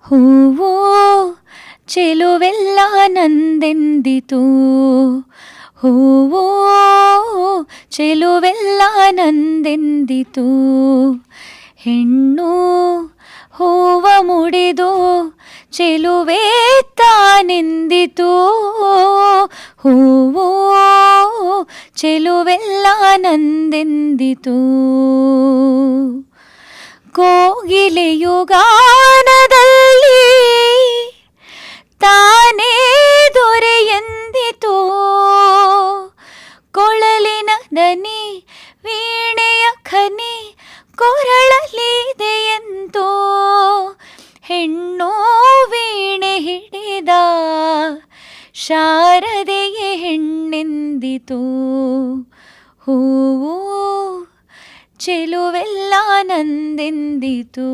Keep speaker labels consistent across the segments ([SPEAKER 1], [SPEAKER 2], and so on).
[SPEAKER 1] ಹೂವೋ, ಚೆಲುವೆಲ್ಲ ನಂದೆಂದಿತು? ಹೂವೋ, ಚೆಲುವೆಲ್ಲ ನಂದೆಂದಿತು? ಹೆಣ್ಣು, ಹೂವ ಮುಡಿದು ಚೆಲುವೆ ತಾನೆಂದಿತು? ಹೂವೋ, ಚೆಲುವೆಲ್ಲ ನಂದೆಂದಿತು? ಕೋಗಿಲೆಯು ನಂದೆಂದಿತು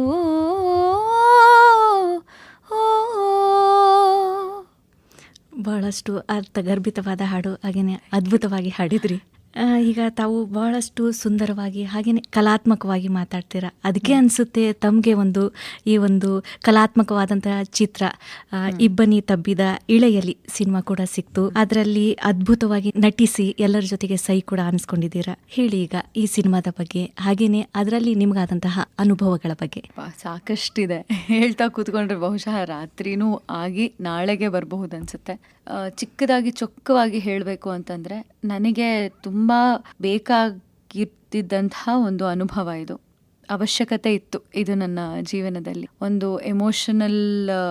[SPEAKER 2] ಬಹಳಷ್ಟು ಅರ್ಥಗರ್ಭಿತವಾದ ಹಾಡು ಹಾಗೆಯೇ ಅದ್ಭುತವಾಗಿ ಹಾಡಿದ್ರಿ. ಈಗ ತಾವು ಬಹಳಷ್ಟು ಸುಂದರವಾಗಿ ಹಾಗೆಯೇ ಕಲಾತ್ಮಕವಾಗಿ ಮಾತಾಡ್ತೀರಾ? ಅದಕ್ಕೆ ಅನಿಸುತ್ತೆ ತಮಗೆ ಒಂದು ಈ ಒಂದು ಕಲಾತ್ಮಕವಾದಂತಹ ಚಿತ್ರ ಇಬ್ಬನಿ ತಬ್ಬಿದ ಇಳೆಯಲಿ ಸಿನಿಮಾ ಕೂಡ ಸಿಕ್ತು. ಅದರಲ್ಲಿ ಅದ್ಭುತವಾಗಿ ನಟಿಸಿ ಎಲ್ಲರ ಜೊತೆಗೆ ಸೈ ಕೂಡ ಅನಿಸ್ಕೊಂಡಿದ್ದೀರಾ ಹೇಳಿ ಈಗ ಈ ಸಿನಿಮಾದ ಬಗ್ಗೆ ಹಾಗೆಯೇ ಅದರಲ್ಲಿ ನಿಮಗಾದಂತಹ ಅನುಭವಗಳ ಬಗ್ಗೆ.
[SPEAKER 3] ಸಾಕಷ್ಟಿದೆ. ಹೇಳ್ತಾ ಕೂತ್ಕೊಂಡ್ರೆ ಬಹುಶಃ ರಾತ್ರಿನೂ ಆಗಿ ನಾಳೆಗೆ ಬರಬಹುದು ಅನ್ಸುತ್ತೆ ಚಿಕ್ಕದಾಗಿ ಚೊಕ್ಕವಾಗಿ ಹೇಳಬೇಕು ಅಂತಂದ್ರೆ ನನಗೆ ತುಂಬ ಬೇಕಾಗಿರ್ತಿದ್ದಂತಹ ಒಂದು ಅನುಭವ ಇದು. ಅವಶ್ಯಕತೆ ಇತ್ತು ಇದು ನನ್ನ ಜೀವನದಲ್ಲಿ. ಒಂದು ಎಮೋಷನಲ್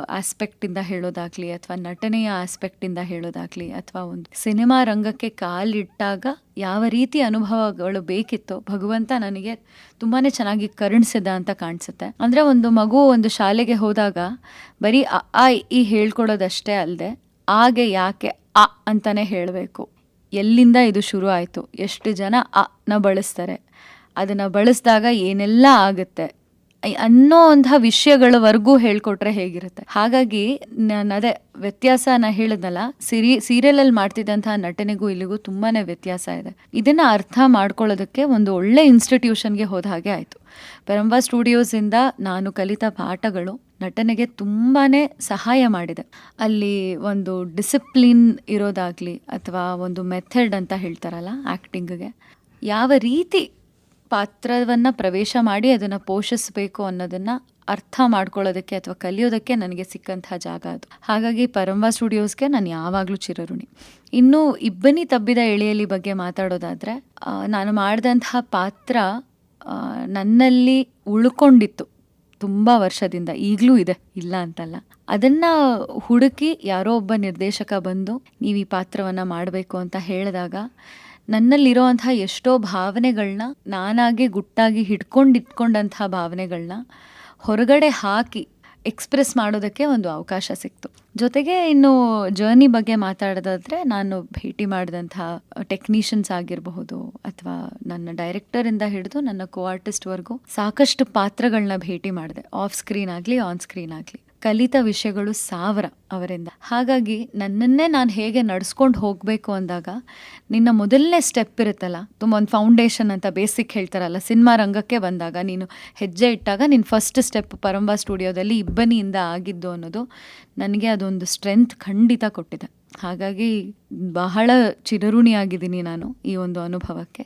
[SPEAKER 3] ಆಸ್ಪೆಕ್ಟಿಂದ ಹೇಳೋದಾಗ್ಲಿ ಅಥವಾ ನಟನೆಯ ಆಸ್ಪೆಕ್ಟಿಂದ ಹೇಳೋದಾಗ್ಲಿ ಅಥವಾ ಒಂದು ಸಿನಿಮಾ ರಂಗಕ್ಕೆ ಕಾಲಿಟ್ಟಾಗ ಯಾವ ರೀತಿ ಅನುಭವಗಳು ಬೇಕಿತ್ತೋ ಭಗವಂತ ನನಗೆ ತುಂಬಾನೇ ಚೆನ್ನಾಗಿ ಕರುಣಿಸಿದ ಅಂತ ಕಾಣಿಸುತ್ತೆ. ಅಂದ್ರೆ ಒಂದು ಮಗು ಒಂದು ಶಾಲೆಗೆ ಹೋದಾಗ ಬರೀ ಆ, ಈ ಹೇಳ್ಕೊಡೋದಷ್ಟೇ ಅಲ್ಲದೆ ಆಗೆ ಯಾಕೆ ಅ, ಅಂತಾನೆ ಹೇಳಬೇಕು. ಎಲ್ಲಿಂದ ಇದು ಶುರು ಆಯಿತು? ಎಷ್ಟು ಜನ ಅ ನ ಬಳಸ್ತಾರೆ? ಅದನ್ನು ಬಳಸಿದಾಗ ಏನೆಲ್ಲ ಆಗುತ್ತೆ? ಅನ್ನೋ ಅಂತಹ ವಿಷಯಗಳವರೆಗೂ ಹೇಳ್ಕೊಟ್ರೆ ಹೇಗಿರುತ್ತೆ? ಹಾಗಾಗಿ ನಾನು ಅದೇ ವ್ಯತ್ಯಾಸ ನಾ ಹೇಳಿದ್ನಲ್ಲ, ಸಿರಿ, ಸೀರಿಯಲಲ್ಲಿ ಮಾಡ್ತಿದ್ದಂತಹ ನಟನೆಗೂ ಇಲ್ಲಿಗೂ ತುಂಬಾನೇ ವ್ಯತ್ಯಾಸ ಇದೆ. ಇದನ್ನು ಅರ್ಥ ಮಾಡ್ಕೊಳ್ಳೋದಕ್ಕೆ ಒಂದು ಒಳ್ಳೆ ಇನ್ಸ್ಟಿಟ್ಯೂಷನ್ಗೆ ಹೋದ ಹಾಗೆ ಆಯಿತು. ಪರಂಬಾ ಸ್ಟುಡಿಯೋಸಿಂದ ನಾನು ಕಲಿತ ಪಾಠಗಳು ನಟನೆಗೆ ತುಂಬಾ ಸಹಾಯ ಮಾಡಿದೆ. ಅಲ್ಲಿ ಒಂದು ಡಿಸಿಪ್ಲಿನ್ ಇರೋದಾಗ್ಲಿ ಅಥವಾ ಒಂದು ಮೆಥಡ್ ಅಂತ ಹೇಳ್ತಾರಲ್ಲ ಆ್ಯಕ್ಟಿಂಗ್ಗೆ ಯಾವ ರೀತಿ ಪಾತ್ರವನ್ನು ಪ್ರವೇಶ ಮಾಡಿ ಅದನ್ನು ಪೋಷಿಸಬೇಕು ಅನ್ನೋದನ್ನು ಅರ್ಥ ಮಾಡ್ಕೊಳ್ಳೋದಕ್ಕೆ ಅಥವಾ ಕಲಿಯೋದಕ್ಕೆ ನನಗೆ ಸಿಕ್ಕಂತಹ ಜಾಗ ಅದು. ಹಾಗಾಗಿ ಪರಂಬಾ ಸ್ಟುಡಿಯೋಸ್ಗೆ ನಾನು ಯಾವಾಗಲೂ ಚಿರಋಣಿ. ಇನ್ನೂ ಇಬ್ಬನಿ ತಬ್ಬಿದ ಎಳೆಯಲಿ ಬಗ್ಗೆ ಮಾತಾಡೋದಾದರೆ ನಾನು ಮಾಡಿದಂತಹ ಪಾತ್ರ ನನ್ನಲ್ಲಿ ಉಳ್ಕೊಂಡಿತ್ತು. ತುಂಬ ವರ್ಷದಿಂದ ಈಗಲೂ ಇದೆ, ಇಲ್ಲ ಅಂತಲ್ಲ. ಅದನ್ನ ಹುಡುಕಿ ಯಾರೋ ಒಬ್ಬ ನಿರ್ದೇಶಕ ಬಂದು, ನೀವು ಈ ಪಾತ್ರವನ್ನ ಮಾಡಬೇಕು ಅಂತ ಹೇಳಿದಾಗ ನನ್ನಲ್ಲಿರೋಂತಹ ಎಷ್ಟೋ ಭಾವನೆಗಳನ್ನ ನಾನಾಗೆ ಗುಟ್ಟಾಗಿ ಹಿಡ್ಕೊಂಡು ಇಟ್ಕೊಂಡಂತಹ ಭಾವನೆಗಳನ್ನ ಹೊರಗಡೆ ಹಾಕಿ ಎಕ್ಸ್ಪ್ರೆಸ್ ಮಾಡೋದಕ್ಕೆ ಒಂದು ಅವಕಾಶ ಸಿಕ್ತು. ಜೊತೆಗೆ ಇನ್ನು ಜರ್ನಿ ಬಗ್ಗೆ ಮಾತಾಡೋದಾದರೆ ನಾನು ಭೇಟಿ ಮಾಡಿದಂಥ ಟೆಕ್ನಿಷಿಯನ್ಸ್ ಆಗಿರಬಹುದು ಅಥವಾ ನನ್ನ ಡೈರೆಕ್ಟರಿಂದ ಹಿಡಿದು ನನ್ನ ಕೋ ಆರ್ಟಿಸ್ಟ್ವರೆಗೂ ಸಾಕಷ್ಟು ಪಾತ್ರಗಳನ್ನ ಭೇಟಿ ಮಾಡಿದೆ. ಆಫ್ ಸ್ಕ್ರೀನ್ ಆಗಲಿ ಆನ್ ಸ್ಕ್ರೀನ್ ಆಗಲಿ. ಕಲಿತ ವಿಷಯಗಳು ಸಾವಿರ ಅವರಿಂದ. ಹಾಗಾಗಿ ನನ್ನನ್ನೇ ನಾನು ಹೇಗೆ ನಡೆಸ್ಕೊಂಡು ಹೋಗಬೇಕು ಅಂದಾಗ, ನಿನ್ನ ಮೊದಲನೇ ಸ್ಟೆಪ್ ಇರುತ್ತಲ್ಲ, ತುಂಬ ಒಂದು ಫೌಂಡೇಶನ್ ಅಂತ ಬೇಸಿಕ್ ಹೇಳ್ತಾರಲ್ಲ, ಸಿನಿಮಾ ರಂಗಕ್ಕೆ ಬಂದಾಗ ನೀನು ಹೆಜ್ಜೆ ಇಟ್ಟಾಗ ನಿನ್ನ ಫಸ್ಟ್ ಸ್ಟೆಪ್ ಪರಂಬಾ ಸ್ಟುಡಿಯೋದಲ್ಲಿ ಇಬ್ಬನಿಯಿಂದ ಆಗಿದ್ದು ಅನ್ನೋದು ನನಗೆ ಅದೊಂದು ಸ್ಟ್ರೆಂತ್ ಖಂಡಿತ ಕೊಟ್ಟಿದೆ. ಹಾಗಾಗಿ ಬಹಳ ಚಿರಋಣಿಯಾಗಿದ್ದೀನಿ ನಾನು ಈ ಒಂದು ಅನುಭವಕ್ಕೆ.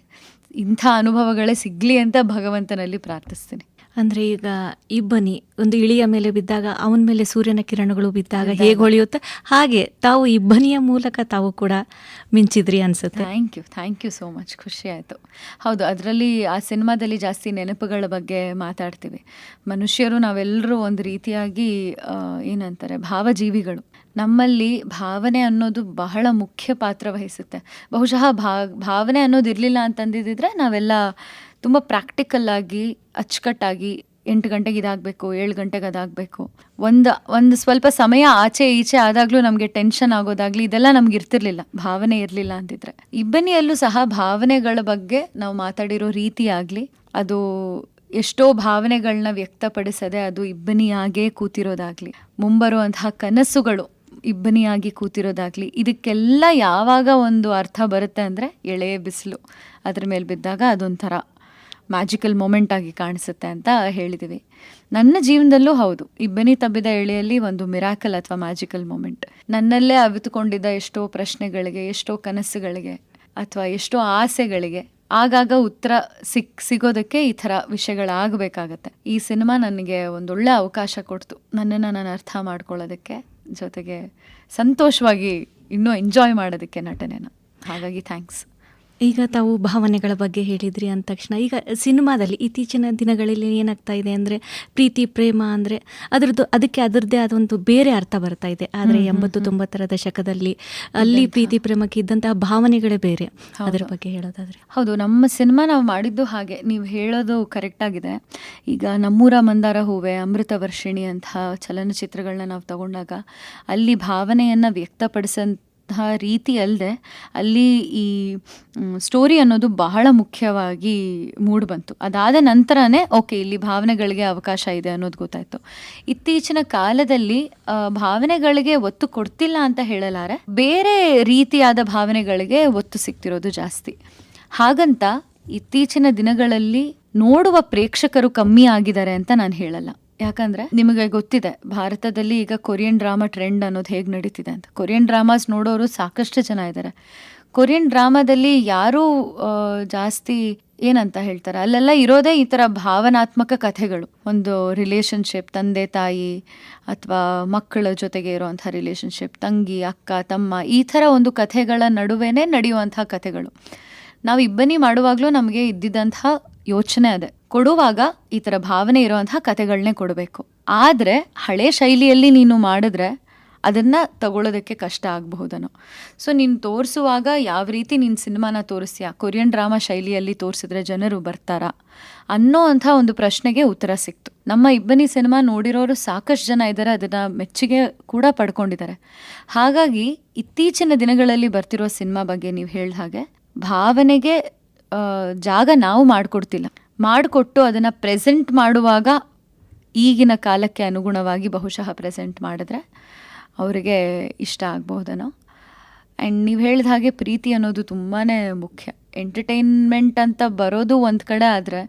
[SPEAKER 3] ಇಂಥ ಅನುಭವಗಳೇ ಸಿಗಲಿ ಅಂತ ಭಗವಂತನಲ್ಲಿ ಪ್ರಾರ್ಥಿಸ್ತೀನಿ.
[SPEAKER 2] ಅಂದ್ರೆ ಈಗ ಇಬ್ಬನಿ ಒಂದು ಇಳಿಯ ಮೇಲೆ ಬಿದ್ದಾಗ ಅವನ ಮೇಲೆ ಸೂರ್ಯನ ಕಿರಣಗಳು ಬಿದ್ದಾಗ ಹೇಗೆ ಹೊಳೆಯುತ್ತೆ? ಹಾಗೆ ತಾವು ಇಬ್ಬನಿಯ ಮೂಲಕ ತಾವು ಕೂಡ ಮಿಂಚಿದ್ರಿ ಅನ್ಸುತ್ತೆ.
[SPEAKER 3] Thank you thank you so much ಖುಷಿ ಆಯಿತು. ಹೌದು ಅದರಲ್ಲಿ ಆ ಸಿನಿಮಾದಲ್ಲಿ ಜಾಸ್ತಿ ನೆನಪುಗಳ ಬಗ್ಗೆ ಮಾತಾಡ್ತೀವಿ. ಮನುಷ್ಯರು ನಾವೆಲ್ಲರೂ ಒಂದು ರೀತಿಯಾಗಿ ಏನಂತಾರೆ ಭಾವಜೀವಿಗಳು. ನಮ್ಮಲ್ಲಿ ಭಾವನೆ ಅನ್ನೋದು ಬಹಳ ಮುಖ್ಯ ಪಾತ್ರ ವಹಿಸುತ್ತೆ. ಬಹುಶಃ ಭಾವನೆ ಅನ್ನೋದು ಇರಲಿಲ್ಲ ಅಂತಂದಿದ್ದರೆ ನಾವೆಲ್ಲ ತುಂಬ ಪ್ರಾಕ್ಟಿಕಲ್ ಆಗಿ, ಅಚ್ಚುಕಟ್ಟಾಗಿ ಎಂಟು ಗಂಟೆಗೆ ಇದಾಗಬೇಕು, ಏಳು ಗಂಟೆಗೆ ಅದಾಗಬೇಕು. ಒಂದು ಒಂದು ಸ್ವಲ್ಪ ಸಮಯ ಆಚೆ ಈಚೆ ಆದಾಗಲೂ ನಮಗೆ ಟೆನ್ಷನ್ ಆಗೋದಾಗಲಿ ಇದೆಲ್ಲ ನಮ್ಗೆ ಇರ್ತಿರ್ಲಿಲ್ಲ, ಭಾವನೆ ಇರಲಿಲ್ಲ ಅಂತಿದ್ರೆ. ಇಬ್ಬನಿಯಲ್ಲೂ ಸಹ ಭಾವನೆಗಳ ಬಗ್ಗೆ ನಾವು ಮಾತಾಡಿರೋ ರೀತಿ ಆಗಲಿ, ಅದು ಎಷ್ಟೋ ಭಾವನೆಗಳನ್ನ ವ್ಯಕ್ತಪಡಿಸದೆ ಅದು ಇಬ್ಬನಿಯಾಗೇ ಕೂತಿರೋದಾಗ್ಲಿ, ಮುಂಬರುವಂತಹ ಕನಸುಗಳು ಇಬ್ಬನಿಯಾಗಿ ಕೂತಿರೋದಾಗಲಿ, ಇದಕ್ಕೆಲ್ಲ ಯಾವಾಗ ಒಂದು ಅರ್ಥ ಬರುತ್ತೆ ಅಂದರೆ ಎಳೆಯ ಬಿಸಿಲು. ಅದ್ರ ಮೇಲೆ ಬಿದ್ದಾಗ ಅದೊಂಥರ ಮ್ಯಾಜಿಕಲ್ ಮೊಮೆಂಟ್ ಆಗಿ ಕಾಣಿಸುತ್ತೆ ಅಂತ ಹೇಳಿದ್ದೀವಿ ನನ್ನ ಜೀವನದಲ್ಲೂ ಹೌದು. ಇಬ್ಬನಿ ತಬ್ಬಿದ ಎಳೆಯಲ್ಲಿ ಒಂದು ಮಿರಾಕಲ್ ಅಥವಾ ಮ್ಯಾಜಿಕಲ್ ಮೂಮೆಂಟ್. ನನ್ನಲ್ಲೇ ಅವಿತುಕೊಂಡಿದ್ದ ಎಷ್ಟೋ ಪ್ರಶ್ನೆಗಳಿಗೆ, ಎಷ್ಟೋ ಕನಸುಗಳಿಗೆ ಅಥವಾ ಎಷ್ಟೋ ಆಸೆಗಳಿಗೆ ಆಗಾಗ ಉತ್ತರ ಸಿಕ್, ಸಿಗೋದಕ್ಕೆ ಈ ಥರ ವಿಷಯಗಳಾಗಬೇಕಾಗತ್ತೆ. ಈ ಸಿನಿಮಾ ನನಗೆ ಒಂದೊಳ್ಳೆ ಅವಕಾಶ ಕೊಡ್ತು. ನನ್ನನ್ನು ನಾನು ಅರ್ಥ ಮಾಡ್ಕೊಳ್ಳೋದಕ್ಕೆ, ಜೊತೆಗೆ ಸಂತೋಷವಾಗಿ ಇನ್ನೂ ಎಂಜಾಯ್ ಮಾಡೋದಕ್ಕೆ ನಟನೆನ. ಹಾಗಾಗಿ ಥ್ಯಾಂಕ್ಸ್
[SPEAKER 2] ಈಗ ತಾವು ಭಾವನೆಗಳ ಬಗ್ಗೆ ಹೇಳಿದ್ರಿ ಅಂದ ತಕ್ಷಣ ಈಗ ಸಿನಿಮಾದಲ್ಲಿ ಇತ್ತೀಚಿನ ದಿನಗಳಲ್ಲಿ ಏನಾಗ್ತಾ ಇದೆ ಅಂದರೆ ಪ್ರೀತಿ ಪ್ರೇಮ ಅಂದರೆ ಅದರದ್ದು ಅದಕ್ಕೆ ಅದರದ್ದೇ ಆದ ಒಂದು ಬೇರೆ ಅರ್ಥ ಬರ್ತಾ ಇದೆ. ಆದರೆ ಎಂಬತ್ತು ತೊಂಬತ್ತರ ದಶಕದಲ್ಲಿ ಅಲ್ಲಿ ಪ್ರೀತಿ ಪ್ರೇಮಕ್ಕೆ ಇದ್ದಂತಹ ಭಾವನೆಗಳೇ ಬೇರೆ ಅದರ ಬಗ್ಗೆ ಹೇಳೋದಾದ್ರೆ.
[SPEAKER 3] ಹೌದು ನಮ್ಮ ಸಿನಿಮಾ ನಾವು ಮಾಡಿದ್ದು ಹಾಗೆ ನೀವು ಹೇಳೋದು ಕರೆಕ್ಟ್ ಆಗಿದೆ. ಈಗ ನಮ್ಮೂರ ಮಂದಾರ ಹೂವೆ ಅಮೃತ ವರ್ಷಿಣಿ ಅಂತಹ ಚಲನಚಿತ್ರಗಳನ್ನ ನಾವು ತಗೊಂಡಾಗ ಅಲ್ಲಿ ಭಾವನೆಯನ್ನು ವ್ಯಕ್ತಪಡಿಸಂತಹ ರೀತಿ ಅಲ್ಲದೆ ಅಲ್ಲಿ ಈ ಸ್ಟೋರಿ ಅನ್ನೋದು ಬಹಳ ಮುಖ್ಯವಾಗಿ ಮೂಡ್ ಬಂತು. ಅದಾದ ನಂತರನೇ ಓಕೆ ಇಲ್ಲಿ ಭಾವನೆಗಳಿಗೆ ಅವಕಾಶ ಇದೆ ಅನ್ನೋದು ಗೊತ್ತಾಯಿತು. ಇತ್ತೀಚಿನ ಕಾಲದಲ್ಲಿ ಭಾವನೆಗಳಿಗೆ ಒತ್ತು ಕೊಡ್ತಿಲ್ಲ ಅಂತ ಹೇಳಲಾರೆ. ಬೇರೆ ರೀತಿಯಾದ ಭಾವನೆಗಳಿಗೆ ಒತ್ತು ಸಿಗ್ತಿರೋದು ಜಾಸ್ತಿ. ಹಾಗಂತ ಇತ್ತೀಚಿನ ದಿನಗಳಲ್ಲಿ ನೋಡುವ ಪ್ರೇಕ್ಷಕರು ಕಮ್ಮಿ ಆಗಿದ್ದಾರೆ ಅಂತ ನಾನು ಹೇಳಲ್ಲ. ಯಾಕಂದ್ರೆ ನಿಮಗೆ ಗೊತ್ತಿದೆ, ಭಾರತದಲ್ಲಿ ಈಗ ಕೊರಿಯನ್ ಡ್ರಾಮಾ ಟ್ರೆಂಡ್ ಅನ್ನೋದು ಹೇಗೆ ನಡೀತಿದೆ ಅಂತ. ಕೊರಿಯನ್ ಡ್ರಾಮಾಸ್ ನೋಡೋರು ಸಾಕಷ್ಟು ಜನ ಇದ್ದಾರೆ ಕೊರಿಯನ್ ಡ್ರಾಮಾದಲ್ಲಿ ಯಾರೂ ಜಾಸ್ತಿ ಏನಂತ ಹೇಳ್ತಾರೆ? ಅಲ್ಲೆಲ್ಲ ಇರೋದೇ ಈ ಥರ ಭಾವನಾತ್ಮಕ ಕಥೆಗಳು. ಒಂದು ರಿಲೇಷನ್ಶಿಪ್ ತಂದೆ, ತಾಯಿ ಅಥವಾ ಮಕ್ಕಳ ಜೊತೆಗೆ ಇರುವಂಥ ರಿಲೇಷನ್ಶಿಪ್ ತಂಗಿ, ಅಕ್ಕ, ತಮ್ಮ ಈ ಥರ ಒಂದು ಕಥೆಗಳ ನಡುವೆನೇ ನಡೆಯುವಂಥ ಕಥೆಗಳು. ನಾವು ಇಬ್ಬನಿ ಮಾಡುವಾಗಲೂ ನಮಗೆ ಇದ್ದಿದ್ದಂಥ ಯೋಚನೆ ಅದೇ. ಕೊಡುವಾಗ ಈ ಥರ ಭಾವನೆ ಇರುವಂತಹ ಕಥೆಗಳನ್ನೇ ಕೊಡಬೇಕು. ಆದರೆ ಹಳೆ ಶೈಲಿಯಲ್ಲಿ ನೀನು ಮಾಡಿದ್ರೆ ಅದನ್ನು ತಗೊಳ್ಳೋದಕ್ಕೆ ಕಷ್ಟ ಆಗಬಹುದನೋ. ಸೊ ನೀನು ತೋರಿಸುವಾಗ ಯಾವ ರೀತಿ ನೀನು ಸಿನಿಮಾನ ತೋರಿಸ್ತೀಯಾ ಕೊರಿಯನ್ ಡ್ರಾಮಾ ಶೈಲಿಯಲ್ಲಿ ತೋರಿಸಿದ್ರೆ ಜನರು ಬರ್ತಾರಾ? ಅನ್ನೋ ಅಂಥ ಒಂದು ಪ್ರಶ್ನೆಗೆ ಉತ್ತರ ಸಿಕ್ತು. ನಮ್ಮ ಇಬ್ಬನಿ ಸಿನಿಮಾ ನೋಡಿರೋರು ಸಾಕಷ್ಟು ಜನ ಇದ್ದಾರೆ ಅದನ್ನು ಮೆಚ್ಚುಗೆ ಕೂಡ ಪಡ್ಕೊಂಡಿದ್ದಾರೆ ಹಾಗಾಗಿ ಇತ್ತೀಚಿನ ದಿನಗಳಲ್ಲಿ ಬರ್ತಿರೋ ಸಿನಿಮಾ ಬಗ್ಗೆ ನೀವು ಹೇಳಿದ ಹಾಗೆ ಭಾವನೆಗೆ ಜಾಗ ನಾವು ಮಾಡಿಕೊಡ್ತಿಲ್ಲ. ಮಾಡಿಕೊಟ್ಟು ಅದನ್ನು ಪ್ರೆಸೆಂಟ್ ಮಾಡುವಾಗ ಈಗಿನ ಕಾಲಕ್ಕೆ ಅನುಗುಣವಾಗಿ ಬಹುಶಃ ಪ್ರೆಸೆಂಟ್ ಮಾಡಿದ್ರೆ ಅವರಿಗೆ ಇಷ್ಟ ಆಗ್ಬೋದೇನೋ ಆ್ಯಂಡ್ ನೀವು ಹೇಳಿದ ಹಾಗೆ ಪ್ರೀತಿ ಅನ್ನೋದು ತುಂಬಾ ಮುಖ್ಯ. ಎಂಟರ್ಟೈನ್ಮೆಂಟ್ ಅಂತ ಬರೋದು ಒಂದು ಕಡೆ ಆದರೆ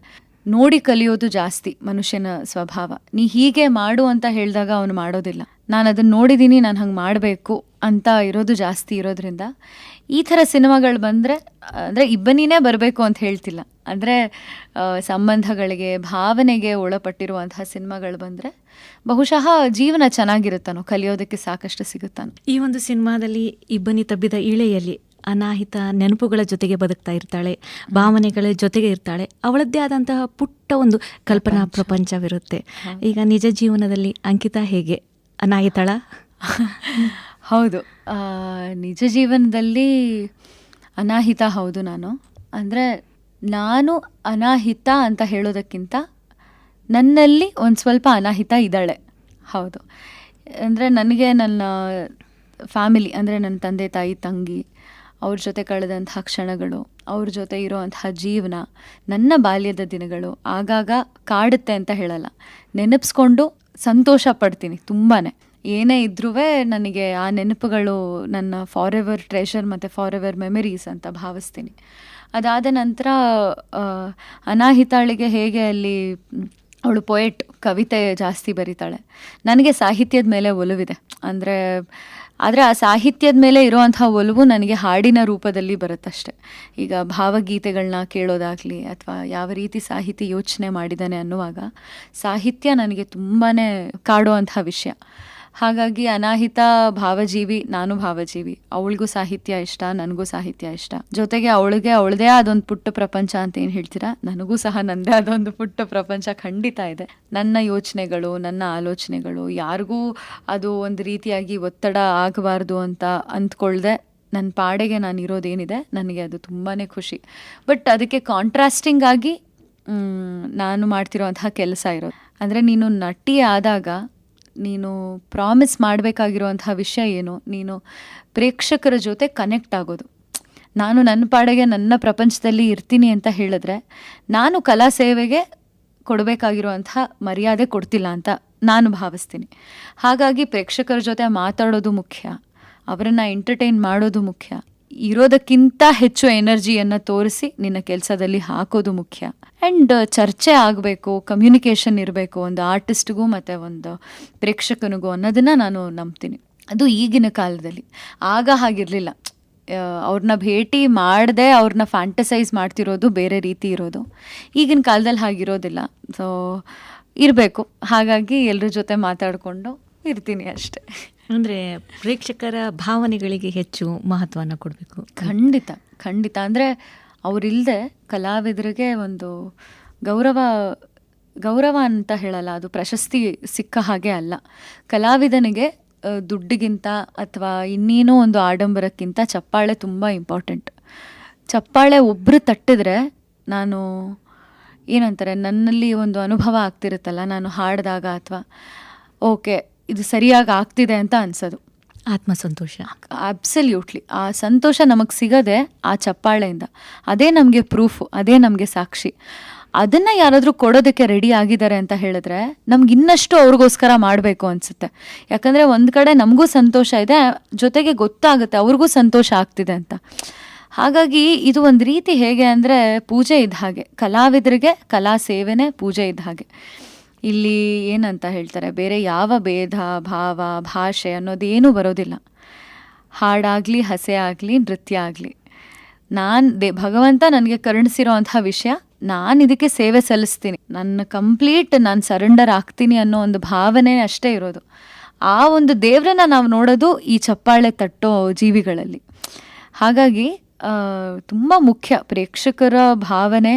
[SPEAKER 3] ನೋಡಿ ಕಲಿಯೋದು ಜಾಸ್ತಿ ಮನುಷ್ಯನ ಸ್ವಭಾವ. ನೀ ಹೀಗೆ ಮಾಡು ಅಂತ ಹೇಳಿದಾಗ ಅವನು ಮಾಡೋದಿಲ್ಲ. ನಾನು ಅದನ್ನು ನೋಡಿದ್ದೀನಿ ನಾನು ಹಂಗೆ ಮಾಡಬೇಕು ಅಂತ ಇರೋದು ಜಾಸ್ತಿ ಇರೋದ್ರಿಂದ ಈ ಥರ ಸಿನಿಮಾಗಳು ಬಂದರೆ ಅಂದರೆ ಇಬ್ಬನಿನೇ ಬರಬೇಕು ಅಂತ ಹೇಳ್ತಿಲ್ಲ. ಅಂದರೆ ಸಂಬಂಧಗಳಿಗೆ ಭಾವನೆಗೆ ಒಳಪಟ್ಟಿರುವಂತಹ ಸಿನಿಮಾಗಳು ಬಂದರೆ ಬಹುಶಃ ಜೀವನ ಚೆನ್ನಾಗಿರುತ್ತಾನೋ ಕಲಿಯೋದಕ್ಕೆ ಸಾಕಷ್ಟು ಸಿಗುತ್ತಾನೋ.
[SPEAKER 2] ಈ ಒಂದು ಸಿನಿಮಾದಲ್ಲಿ ಇಬ್ಬನಿ ತಬ್ಬಿದ ಇಳೆಯಲ್ಲಿ ಅನಾಹಿತ ನೆನಪುಗಳ ಜೊತೆಗೆ ಬದುಕ್ತಾ ಇರ್ತಾಳೆ ಭಾವನೆಗಳ ಜೊತೆಗೆ ಇರ್ತಾಳೆ ಅವಳದ್ದೇ ಆದಂತಹ ಪುಟ್ಟ ಒಂದು ಕಲ್ಪನಾ ಪ್ರಪಂಚವಿರುತ್ತೆ. ಈಗ ನಿಜ ಜೀವನದಲ್ಲಿ ಅಂಕಿತಾ ಹೇಗೆ? ಅನಾಹಿತಳ?
[SPEAKER 3] ಹೌದು. ನಿಜ ಜೀವನದಲ್ಲಿ ಅನಾಹಿತ ಹೌದು ನಾನು. ಅಂದರೆ ನಾನು ಅನಾಹಿತ ಅಂತ ಹೇಳೋದಕ್ಕಿಂತ ನನ್ನಲ್ಲಿ ಒಂದು ಸ್ವಲ್ಪ ಅನಾಹಿತ ಇದ್ದಾಳೆ. ಹೌದು. ಅಂದರೆ ನನಗೆ ನನ್ನ ಫ್ಯಾಮಿಲಿ, ಅಂದರೆ ನನ್ನ ತಂದೆ, ತಾಯಿ, ತಂಗಿ, ಅವ್ರ ಜೊತೆ ಕಳೆದಂತಹ ಕ್ಷಣಗಳು, ಅವ್ರ ಜೊತೆ ಇರೋವಂತಹ ಜೀವನ, ನನ್ನ ಬಾಲ್ಯದ ದಿನಗಳು ಆಗಾಗ ಕಾಡುತ್ತೆ ಅಂತ ಹೇಳಲ್ಲ. ನೆನಪಿಸ್ಕೊಂಡು ಸಂತೋಷ ಪಡ್ತೀನಿ ತುಂಬಾ ಏನೇ ಇದ್ರೂ ನನಗೆ ಆ ನೆನಪುಗಳು ನನ್ನ ಫಾರ್ ಎವರ್ ಟ್ರೆಷರ್ ಮತ್ತು ಫಾರ್ ಎವರ್ ಮೆಮರೀಸ್ ಅಂತ ಭಾವಿಸ್ತೀನಿ. ಅದಾದ ನಂತರ ಅನಾಹಿತಾಳಿಗೆ ಹೇಗೆ ಅಲ್ಲಿ ಅವಳು ಪೊಯೆಟ್ ಕವಿತೆ ಜಾಸ್ತಿ ಬರೀತಾಳೆ. ನನಗೆ ಸಾಹಿತ್ಯದ ಮೇಲೆ ಒಲವಿದೆ. ಅಂದರೆ, ಆದರೆ ಆ ಸಾಹಿತ್ಯದ ಮೇಲೆ ಇರುವಂಥ ಒಲವು ನನಗೆ ಹಾಡಿನ ರೂಪದಲ್ಲಿ ಬರುತ್ತಷ್ಟೆ. ಈಗ ಭಾವಗೀತೆಗಳನ್ನ ಕೇಳೋದಾಗಲಿ ಅಥವಾ ಯಾವ ರೀತಿ ಸಾಹಿತಿ ಯೋಚನೆ ಮಾಡಿದ್ದಾನೆ ಅನ್ನುವಾಗ, ಸಾಹಿತ್ಯ ನನಗೆ ತುಂಬಾ ಕಾಡುವಂಥ ವಿಷಯ. ಹಾಗಾಗಿ ಅನಾಹಿತ ಭಾವಜೀವಿ, ನಾನು ಭಾವಜೀವಿ. ಅವಳಿಗೂ ಸಾಹಿತ್ಯ ಇಷ್ಟ, ನನಗೂ ಸಾಹಿತ್ಯ ಇಷ್ಟ. ಜೊತೆಗೆ ಅವಳಿಗೆ ಅವಳದೇ ಅದೊಂದು ಪುಟ್ಟ ಪ್ರಪಂಚ ಅಂತ ಏನು ಹೇಳ್ತೀರಾ? ನನಗೂ ಸಹ ನನ್ನದೇ ಅದೊಂದು ಪುಟ್ಟ ಪ್ರಪಂಚ ಖಂಡಿತ ಇದೆ. ನನ್ನ ಯೋಚನೆಗಳು, ನನ್ನ ಆಲೋಚನೆಗಳು, ಯಾರಿಗೂ ಅದು ಒಂದು ರೀತಿಯಾಗಿ ಒತ್ತಡ ಆಗಬಾರ್ದು ಅಂತ ಅಂದ್ಕೊಳ್ದೆ ನನ್ನ ಪಾಡೆಗೆ ನಾನು ಇರೋದೇನಿದೆ, ನನಗೆ ಅದು ತುಂಬಾ ಖುಷಿ. ಬಟ್ ಅದಕ್ಕೆ ಕಾಂಟ್ರಾಸ್ಟಿಂಗ್ ಆಗಿ ನಾನು ನಾನು ಮಾಡ್ತಿರೋಂತಹ ಕೆಲಸ ಇರೋದು. ಅಂದರೆ ನೀನು ನಟಿ ಆದಾಗ ನೀನು ಪ್ರಾಮಿಸ್ ಮಾಡಬೇಕಾಗಿರುವಂತಹ ವಿಷಯ ಏನು? ನೀನು ಪ್ರೇಕ್ಷಕರ ಜೊತೆ ಕನೆಕ್ಟ್ ಆಗೋದು. ನಾನು ನನ್ನ ಪಾಡಿಗೆ ನನ್ನ ಪ್ರಪಂಚದಲ್ಲಿ ಇರ್ತೀನಿ ಅಂತ ಹೇಳಿದ್ರೆ ನಾನು ಕಲಾ ಸೇವೆಗೆ ಕೊಡಬೇಕಾಗಿರುವಂತಹ ಮರ್ಯಾದೆ ಕೊಡ್ತಿಲ್ಲ ಅಂತ ನಾನು ಭಾವಿಸ್ತೀನಿ. ಹಾಗಾಗಿ ಪ್ರೇಕ್ಷಕರ ಜೊತೆ ಮಾತಾಡೋದು ಮುಖ್ಯ, ಅವರನ್ನು ಎಂಟರ್ಟೈನ್ ಮಾಡೋದು ಮುಖ್ಯ. ಇರೋದಕ್ಕಿಂತ ಹೆಚ್ಚು ಎನರ್ಜಿಯನ್ನು ತೋರಿಸಿ ನಿನ್ನ ಕೆಲಸದಲ್ಲಿ ಹಾಕೋದು ಮುಖ್ಯ. ಆ್ಯಂಡ್ ಚರ್ಚೆ ಆಗಬೇಕು ಕಮ್ಯುನಿಕೇಷನ್ ಇರಬೇಕು, ಒಂದು ಆರ್ಟಿಸ್ಟ್ಗೂ ಮತ್ತು ಒಂದು ಪ್ರೇಕ್ಷಕನಿಗೂ ಅನ್ನೋದನ್ನು ನಾನು ನಂಬ್ತೀನಿ. ಅದು ಈಗಿನ ಕಾಲದಲ್ಲಿ. ಆಗ ಹಾಗಿರಲಿಲ್ಲ. ಅವ್ರನ್ನ ಭೇಟಿ ಮಾಡದೆ ಅವ್ರನ್ನ ಫ್ಯಾಂಟಸೈಸ್ ಮಾಡ್ತಿರೋದು ಬೇರೆ ರೀತಿ ಇರೋದು. ಈಗಿನ ಕಾಲದಲ್ಲಿ ಹಾಗಿರೋದಿಲ್ಲ. ಸೊ ಇರಬೇಕು. ಹಾಗಾಗಿ ಎಲ್ಲರ ಜೊತೆ ಮಾತಾಡಿಕೊಂಡು ಇರ್ತೀನಿ ಅಷ್ಟೆ.
[SPEAKER 2] ಅಂದರೆ ಪ್ರೇಕ್ಷಕರ ಭಾವನೆಗಳಿಗೆ ಹೆಚ್ಚು ಮಹತ್ವನ ಕೊಡಬೇಕು.
[SPEAKER 3] ಖಂಡಿತ ಖಂಡಿತ. ಅಂದರೆ ಅವರಿಲ್ಲದೆ ಕಲಾವಿದರಿಗೆ ಒಂದು ಗೌರವ ಗೌರವ ಅಂತ ಹೇಳಲ್ಲ, ಅದು ಪ್ರಶಸ್ತಿ ಸಿಕ್ಕ ಹಾಗೆ ಅಲ್ಲ. ಕಲಾವಿದನಿಗೆ ದುಡ್ಡಿಗಿಂತ ಅಥವಾ ಇನ್ನೇನೋ ಒಂದು ಆಡಂಬರಕ್ಕಿಂತ ಚಪ್ಪಾಳೆ ತುಂಬ ಇಂಪಾರ್ಟೆಂಟ್ ಚಪ್ಪಾಳೆ ಒಬ್ಬರು ತಟ್ಟಿದ್ರೆ ನಾನು ಏನಂತಾರೆ, ನನ್ನಲ್ಲಿ ಒಂದು ಅನುಭವ ಆಗ್ತಿರುತ್ತಲ್ಲ, ನಾನು ಹಾಡಿದಾಗ ಅಥವಾ, ಓಕೆ ಇದು ಸರಿಯಾಗಿ ಆಗ್ತಿದೆ ಅಂತ ಅನ್ಸೋದು.
[SPEAKER 2] ಆತ್ಮಸಂತೋಷ.
[SPEAKER 3] ಅಬ್ಸಲ್ಯೂಟ್ಲಿ ಆ ಸಂತೋಷ ನಮಗೆ ಸಿಗದೆ ಆ ಚಪ್ಪಾಳೆಯಿಂದ. ಅದೇ ನಮಗೆ ಪ್ರೂಫು ಅದೇ ನಮಗೆ ಸಾಕ್ಷಿ. ಅದನ್ನು ಯಾರಾದರೂ ಕೊಡೋದಕ್ಕೆ ರೆಡಿ ಆಗಿದ್ದಾರೆ ಅಂತ ಹೇಳಿದ್ರೆ ನಮ್ಗೆ ಇನ್ನಷ್ಟು ಅವ್ರಿಗೋಸ್ಕರ ಮಾಡಬೇಕು ಅನಿಸುತ್ತೆ. ಯಾಕಂದರೆ ಒಂದು ಕಡೆ ನಮಗೂ ಸಂತೋಷ ಇದೆ ಜೊತೆಗೆ ಗೊತ್ತಾಗುತ್ತೆ ಅವ್ರಿಗೂ ಸಂತೋಷ ಆಗ್ತಿದೆ ಅಂತ. ಹಾಗಾಗಿ ಇದು ಒಂದು ರೀತಿ ಹೇಗೆ ಅಂದರೆ ಪೂಜೆ ಇದ್ದ ಹಾಗೆ. ಕಲಾವಿದರಿಗೆ ಕಲಾ ಸೇವೆನೇ ಪೂಜೆ ಇದ್ದ ಹಾಗೆ. ಇಲ್ಲಿ ಏನಂತ ಹೇಳ್ತಾರೆ, ಬೇರೆ ಯಾವ ಭೇದ, ಭಾವ, ಭಾಷೆ ಅನ್ನೋದೇನೂ ಬರೋದಿಲ್ಲ. ಹಾಡಾಗಲಿ, ಹಸೆ ಆಗಲಿ, ನೃತ್ಯ ಆಗಲಿ. ನಾನು ದೇ, ಭಗವಂತ ನನಗೆ ಕರುಣಿಸಿರೋ ಅಂಥ ವಿಷಯ, ನಾನು ಇದಕ್ಕೆ ಸೇವೆ ಸಲ್ಲಿಸ್ತೀನಿ. ನನ್ನ ಕಂಪ್ಲೀಟ್ ನಾನು ಸರೆಂಡರ್ ಆಗ್ತೀನಿ ಅನ್ನೋ ಒಂದು ಭಾವನೆ ಅಷ್ಟೇ ಇರೋದು. ಆ ಒಂದು ದೇವ್ರನ್ನ ನಾವು ನೋಡೋದು ಈ ಚಪ್ಪಾಳೆ ತಟ್ಟೋ ಜೀವಿಗಳಲ್ಲಿ. ಹಾಗಾಗಿ ತುಂಬ ಮುಖ್ಯ ಪ್ರೇಕ್ಷಕರ ಭಾವನೆ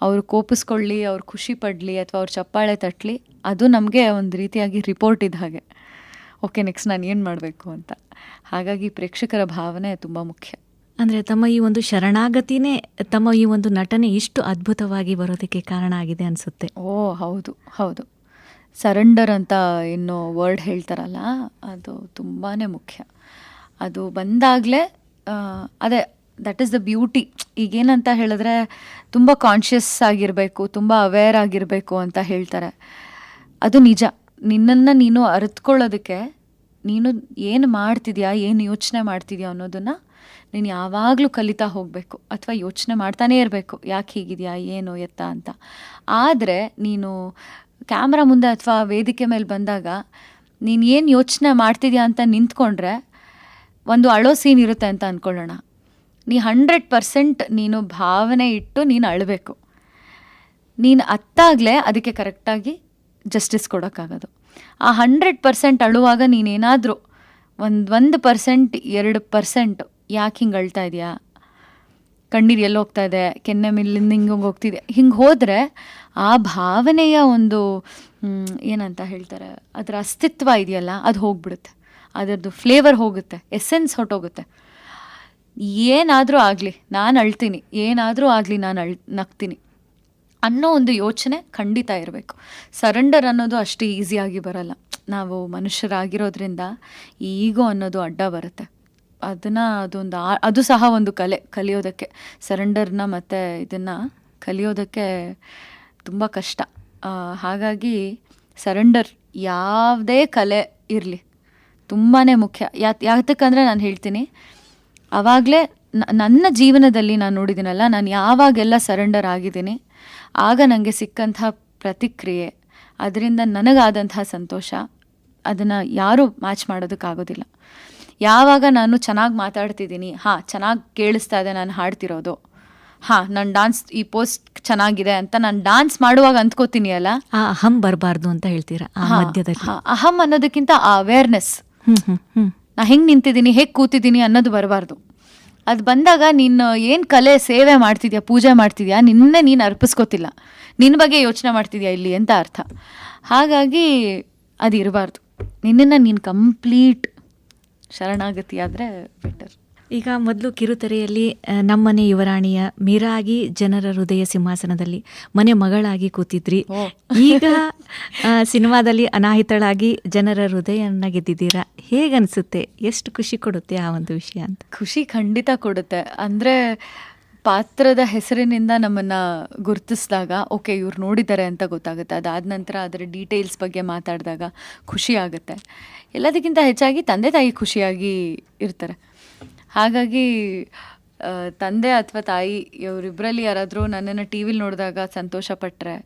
[SPEAKER 3] ಅವ್ರು ಕೋಪಿಸ್ಕೊಳ್ಳಿ ಅವ್ರು ಖುಷಿ ಪಡಲಿ ಅಥವಾ ಅವ್ರು ಚಪ್ಪಾಳೆ ತಟ್ಟಲಿ ಅದು ನಮಗೆ ಒಂದು ರೀತಿಯಾಗಿ ರಿಪೋರ್ಟ್ ಇದ್ದ ಹಾಗೆ. ಓಕೆ ನೆಕ್ಸ್ಟ್ ನಾನು ಏನು ಮಾಡಬೇಕು ಅಂತ. ಹಾಗಾಗಿ ಪ್ರೇಕ್ಷಕರ ಭಾವನೆ ತುಂಬ ಮುಖ್ಯ.
[SPEAKER 2] ಅಂದರೆ ತಮ್ಮ ಈ ಒಂದು ಶರಣಾಗತಿನೇ ತಮ್ಮ ಈ ಒಂದು ನಟನೆ ಇಷ್ಟು ಅದ್ಭುತವಾಗಿ ಬರೋದಕ್ಕೆ ಕಾರಣ ಆಗಿದೆ ಅನಿಸುತ್ತೆ.
[SPEAKER 3] ಓ ಹೌದು ಹೌದು. ಸರೆಂಡರ್ ಅಂತ ಇನ್ನು ವರ್ಡ್ ಹೇಳ್ತಾರಲ್ಲ ಅದು ತುಂಬಾ ಮುಖ್ಯ. ಅದು ಬಂದಾಗಲೇ ಅದೇ ದಟ್ ಈಸ್ ದ ಬ್ಯೂಟಿ ಈಗೇನಂತ ಹೇಳಿದ್ರೆ ತುಂಬ ಕಾನ್ಷಿಯಸ್ ಆಗಿರಬೇಕು, ತುಂಬ ಅವೇರ್ ಆಗಿರಬೇಕು ಅಂತ ಹೇಳ್ತಾರೆ. ಅದು ನಿಜ. ನಿನ್ನನ್ನು ನೀನು ಅರಿತ್ಕೊಳ್ಳೋದಕ್ಕೆ ನೀನು ಏನು ಮಾಡ್ತಿದ್ಯಾ, ಏನು ಯೋಚನೆ ಮಾಡ್ತಿದ್ಯಾ ಅನ್ನೋದನ್ನು ನೀನು ಯಾವಾಗಲೂ ಕಲಿತಾ ಹೋಗಬೇಕು ಅಥವಾ ಯೋಚನೆ ಮಾಡ್ತಾನೇ ಇರಬೇಕು. ಯಾಕೆ ಹೀಗಿದೆಯಾ, ಏನು, ಎತ್ತ ಅಂತ. ಆದರೆ ನೀನು ಕ್ಯಾಮ್ರಾ ಮುಂದೆ ಅಥವಾ ವೇದಿಕೆ ಮೇಲೆ ಬಂದಾಗ ನೀನು ಏನು ಯೋಚನೆ ಮಾಡ್ತಿದ್ಯಾ ಅಂತ ನಿಂತ್ಕೊಂಡ್ರೆ ಒಂದು ಅಳೋ ಸೀನ್ ಇರುತ್ತೆ ಅಂತ ಅಂದ್ಕೊಳ್ಳೋಣ ನೀ ಹಂಡ್ರೆಡ್ ಪರ್ಸೆಂಟ್ ನೀನು ಭಾವನೆ ಇಟ್ಟು ನೀನು ಅಳಬೇಕು. ನೀನು ಅತ್ತಾಗಲೇ ಅದಕ್ಕೆ ಕರೆಕ್ಟಾಗಿ ಜಸ್ಟಿಸ್ ಕೊಡೋಕ್ಕಾಗೋದು. ಆ ಹಂಡ್ರೆಡ್ ಪರ್ಸೆಂಟ್ ಅಳುವಾಗ ನೀನೇನಾದರೂ ಒಂದು ಒಂದು ಪರ್ಸೆಂಟ್ ಎರಡು ಪರ್ಸೆಂಟ್ ಯಾಕೆ ಹಿಂಗೆ ಅಳ್ತಾ ಇದೆಯಾ? ಕಣ್ಣೀರು ಎಲ್ಲಿ ಹೋಗ್ತಾ ಇದೆ, ಕೆನ್ನೆ ಮಿಲ್ಲಿಂದ ಹಿಂಗೆ ಹೋಗ್ತಿದೆ. ಹಿಂಗೆ ಹೋದರೆ ಆ ಭಾವನೆಯ ಒಂದು ಏನಂತ ಹೇಳ್ತಾರೆ, ಅದರ ಅಸ್ತಿತ್ವ ಇದೆಯಲ್ಲ, ಅದು ಹೋಗ್ಬಿಡುತ್ತೆ. ಅದರದ್ದು ಫ್ಲೇವರ್ ಹೋಗುತ್ತೆ ಎಸೆನ್ಸ್ ಹೊಟ್ಟೋಗುತ್ತೆ. ಏನಾದರೂ ಆಗಲಿ, ನಾನು ಅಳ್ತೀನಿ. ಏನಾದರೂ ಆಗಲಿ ನಾನು ಅಳ್, ನಗ್ತೀನಿ. ಅನ್ನೋ ಒಂದು ಯೋಚನೆ ಖಂಡಿತ ಇರಬೇಕು. ಸರೆಂಡರ್ ಅನ್ನೋದು ಅಷ್ಟು ಈಸಿಯಾಗಿ ಬರಲ್ಲ. ನಾವು ಮನುಷ್ಯರಾಗಿರೋದ್ರಿಂದ ಈಗೋ ಅನ್ನೋದು ಅಡ್ಡ ಬರುತ್ತೆ. ಅದನ್ನು ಅದೊಂದು ಅದು ಸಹ ಒಂದು ಕಲೆ ಕಲಿಯೋದಕ್ಕೆ. ಸರೆಂಡರ್ನ ಮತ್ತು ಇದನ್ನು ಕಲಿಯೋದಕ್ಕೆ ತುಂಬ ಕಷ್ಟ. ಹಾಗಾಗಿ ಸರೆಂಡರ್ ಯಾವುದೇ ಕಲೆ ಇರಲಿ. ತುಂಬಾ ಮುಖ್ಯ. ಯಾ ಯಾತಕ್ಕಂದರೆ ನಾನು ಹೇಳ್ತೀನಿ ಆವಾಗಲೇ ನನ್ನ ಜೀವನದಲ್ಲಿ ನಾನು ನೋಡಿದ್ದೀನಲ್ಲ ನಾನು ಯಾವಾಗೆಲ್ಲ ಸರೆಂಡರ್ ಆಗಿದ್ದೀನಿ ಆಗ ನನಗೆ ಸಿಕ್ಕಂಥ ಪ್ರತಿಕ್ರಿಯೆ ಅದರಿಂದ ನನಗಾದಂತಹ ಸಂತೋಷ ಅದನ್ನು ಯಾರೂ ಮ್ಯಾಚ್ ಮಾಡೋದಕ್ಕಾಗೋದಿಲ್ಲ. ಯಾವಾಗ ನಾನು ಚೆನ್ನಾಗಿ ಮಾತಾಡ್ತಿದ್ದೀನಿ ಹಾಂ ಚೆನ್ನಾಗಿ ಕೇಳಿಸ್ತಾ ಇದೆ ನಾನು ಹಾಡ್ತಿರೋದು ಹಾಂ ನನ್ನ ಡಾನ್ಸ್ ಈ ಪೋಸ್ಟ್ ಚೆನ್ನಾಗಿದೆ ಅಂತ ನಾನು ಡಾನ್ಸ್ ಮಾಡುವಾಗ ಅಂದ್ಕೋತೀನಿ ಅಲ್ಲ?
[SPEAKER 2] ಆ ಅಹಂ ಬರಬಾರ್ದು ಅಂತ ಹೇಳ್ತೀರಾ
[SPEAKER 3] ಅಹಂ ಅನ್ನೋದಕ್ಕಿಂತ ಆ ಅವೇರ್ನೆಸ್
[SPEAKER 2] ಹ್ಞೂ ಹ್ಞೂ ಹ್ಮ್.
[SPEAKER 3] ನಾ ಹೆಂಗೆ ನಿಂತಿದ್ದೀನಿ, ಹೇಗೆ ಕೂತಿದ್ದೀನಿ ಅನ್ನೋದು ಬರಬಾರ್ದು. ಅದು ಬಂದಾಗ ನೀನು ಏನು ಕಲೆ ಸೇವೆ ಮಾಡ್ತಿದ್ಯಾ, ಪೂಜೆ ಮಾಡ್ತಿದ್ಯಾ, ನಿನ್ನೆ ನೀನು ಅರ್ಪಿಸ್ಕೋತಿಲ್ಲ. ನಿನ್ನ ಬಗ್ಗೆ ಯೋಚನೆ ಮಾಡ್ತಿದ್ಯಾ ಇಲ್ಲಿ ಅಂತ ಅರ್ಥ. ಹಾಗಾಗಿ ಅದು ಇರಬಾರ್ದು ನಿನ್ನನ್ನು ನೀನು ಕಂಪ್ಲೀಟ್ ಶರಣಾಗತಿ ಆದರೆ ಬೆಟರ್.
[SPEAKER 2] ಈಗ ಮೊದಲು ಕಿರುತೆರೆಯಲ್ಲಿ ನಮ್ಮನೆ ಯುವರಾಣಿಯ ಮೀರಾಗಿ ಜನರ ಹೃದಯ ಸಿಂಹಾಸನದಲ್ಲಿ ಮನೆ ಮಗಳಾಗಿ ಕೂತಿದ್ರಿ. ಈಗ ಸಿನಿಮಾದಲ್ಲಿ ಅನಾಹಿತಳಾಗಿ ಜನರ ಹೃದಯನ ಗೆದ್ದಿದ್ದೀರಾ? ಹೇಗನ್ಸುತ್ತೆ? ಎಷ್ಟು ಖುಷಿ ಕೊಡುತ್ತೆ ಆ ಒಂದು ವಿಷಯ ಅಂತ?
[SPEAKER 3] ಖುಷಿ ಖಂಡಿತ ಕೊಡುತ್ತೆ. ಅಂದರೆ ಪಾತ್ರದ ಹೆಸರಿನಿಂದ ನಮ್ಮನ್ನು ಗುರುತಿಸಿದಾಗ ಓಕೆ ಇವ್ರು ನೋಡಿದ್ದಾರೆ ಅಂತ ಗೊತ್ತಾಗುತ್ತೆ. ಅದಾದ ನಂತರ ಅದರ ಡೀಟೇಲ್ಸ್ ಬಗ್ಗೆ ಮಾತಾಡಿದಾಗ ಖುಷಿ ಆಗುತ್ತೆ. ಎಲ್ಲದಕ್ಕಿಂತ ಹೆಚ್ಚಾಗಿ ತಂದೆ ತಾಯಿ ಖುಷಿಯಾಗಿ ಇರ್ತಾರೆ. ಹಾಗಾಗಿ ತಂದೆ ಅಥವಾ ತಾಯಿ ಇವರಿಬ್ಬರಲ್ಲಿ ಯಾರಾದರೂ ನನ್ನನ್ನು ಟಿ ವಿಲಿ ನೋಡಿದಾಗ ಸಂತೋಷ ಪಟ್ಟರೆ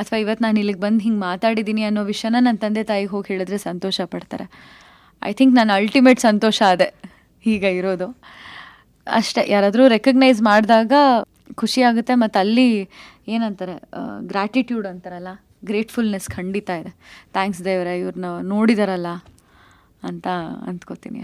[SPEAKER 3] ಅಥವಾ ಇವತ್ತು ನಾನು ಇಲ್ಲಿಗೆ ಬಂದು ಹಿಂಗೆ ಮಾತಾಡಿದ್ದೀನಿ ಅನ್ನೋ ವಿಷಯನ ನನ್ನ ತಂದೆ ತಾಯಿಗೆ ಹೋಗಿ ಹೇಳಿದ್ರೆ ಸಂತೋಷ ಪಡ್ತಾರೆ. ಐ ಥಿಂಕ್ ನಾನು ಅಲ್ಟಿಮೇಟ್ ಸಂತೋಷ ಅದೇ ಈಗ ಇರೋದು. ಅಷ್ಟೇ, ಯಾರಾದರೂ ರೆಕಗ್ನೈಸ್ ಮಾಡಿದಾಗ ಖುಷಿ ಆಗುತ್ತೆ ಮತ್ತು ಅಲ್ಲಿ ಏನಂತಾರೆ ಗ್ರ್ಯಾಟಿಟ್ಯೂಡ್ ಅಂತಾರಲ್ಲ, ಗ್ರೇಟ್ಫುಲ್ನೆಸ್ ಖಂಡಿತ ಇದೆ. ಥ್ಯಾಂಕ್ಸ್ ದೇವರ ಇವ್ರನ್ನ ನೋಡಿದಾರಲ್ಲ ಅಂತ ಅಂದ್ಕೋತೀನಿ.